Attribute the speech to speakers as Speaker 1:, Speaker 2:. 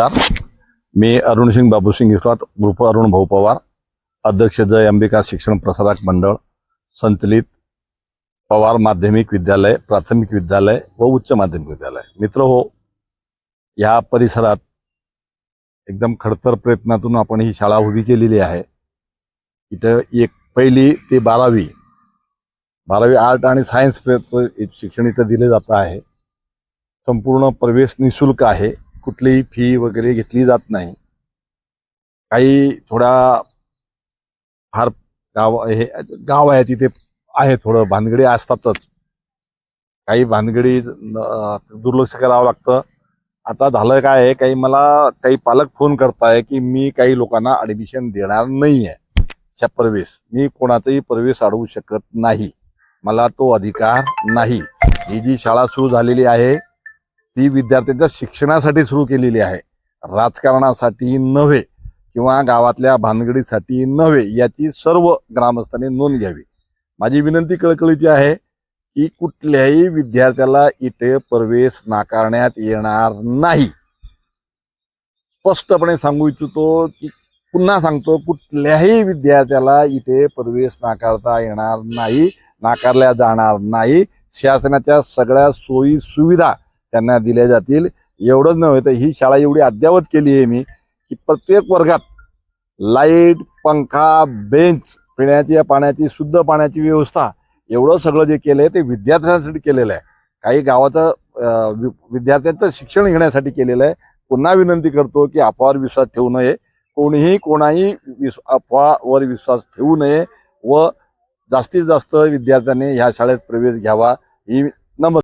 Speaker 1: नमस्कार. मी अरुण सिंग बाबूसिंग इस्लात ग्रुप अरुण भाऊ पवार अध्यक्ष जय अंबिका शिक्षण प्रसारक मंडळ संचलित पवार माध्यमिक विद्यालय प्राथमिक विद्यालय व उच्च माध्यमिक विद्यालय. मित्र हो या परिसरात एकदम खडतर प्रयत्नातून आपण ही शाळा उभी केलेली आहे. इथं एक पहिली ते बारावी बारावी आर्ट आणि सायन्स प्रयत्न शिक्षण इथं दिले जात आहे. संपूर्ण प्रवेश निशुल्क आहे. कुठलीही फी वगैरे घेतली जात नाही. काही थोडा फार गाव हे गाव आहे तिथे आहे थोडं. भानगडी असतातच. काही भानगडी दुर्लक्ष करावं लागतं. आता झालं काय आहे काही मला काही पालक फोन करताय की मी काही लोकांना ऍडमिशन देणार नाही आहे च्या प्रवेश मी कोणाचाही प्रवेश अडवू शकत नाही. मला तो अधिकार नाही. ही जी शाळा सुरू झालेली आहे ती विद्यार्थ्यांच्या शिक्षणासाठी सुरू केलेली आहे. राजकारणासाठी नव्हे किंवा गावातल्या भानगडीसाठी नव्हे याची सर्व ग्रामस्थांनी नोंद घ्यावी. माझी विनंती कळकळीची आहे की कुठल्याही विद्यार्थ्याला इथे प्रवेश नाकारण्यात येणार नाही. स्पष्टपणे सांगू इच्छितो की पुन्हा सांगतो कुठल्याही विद्यार्थ्याला इथे प्रवेश नाकारता येणार नाही नाकारल्या जाणार नाही. शासनाच्या सगळ्या सोयी सुविधा त्यांना दिल्या जातील. एवढंच नव्हे तर ही शाळा एवढी अद्ययावत केली आहे मी की प्रत्येक वर्गात लाइट पंखा बेंच पिण्याची पाण्याची शुद्ध पाण्याची व्यवस्था एवढं सगळं जे केलं आहे ते विद्यार्थ्यांसाठी केलेलं आहे. काही गावाचं वि- विद्यार्थ्यांचं शिक्षण घेण्यासाठी केलेलं आहे. पुन्हा विनंती करतो की अफवावर विश्वास ठेवू नये. कोणीही कोणाही विश अफवावर विश्वास ठेवू नये व जास्तीत जास्त विद्यार्थ्यांनी ह्या शाळेत प्रवेश घ्यावा. ही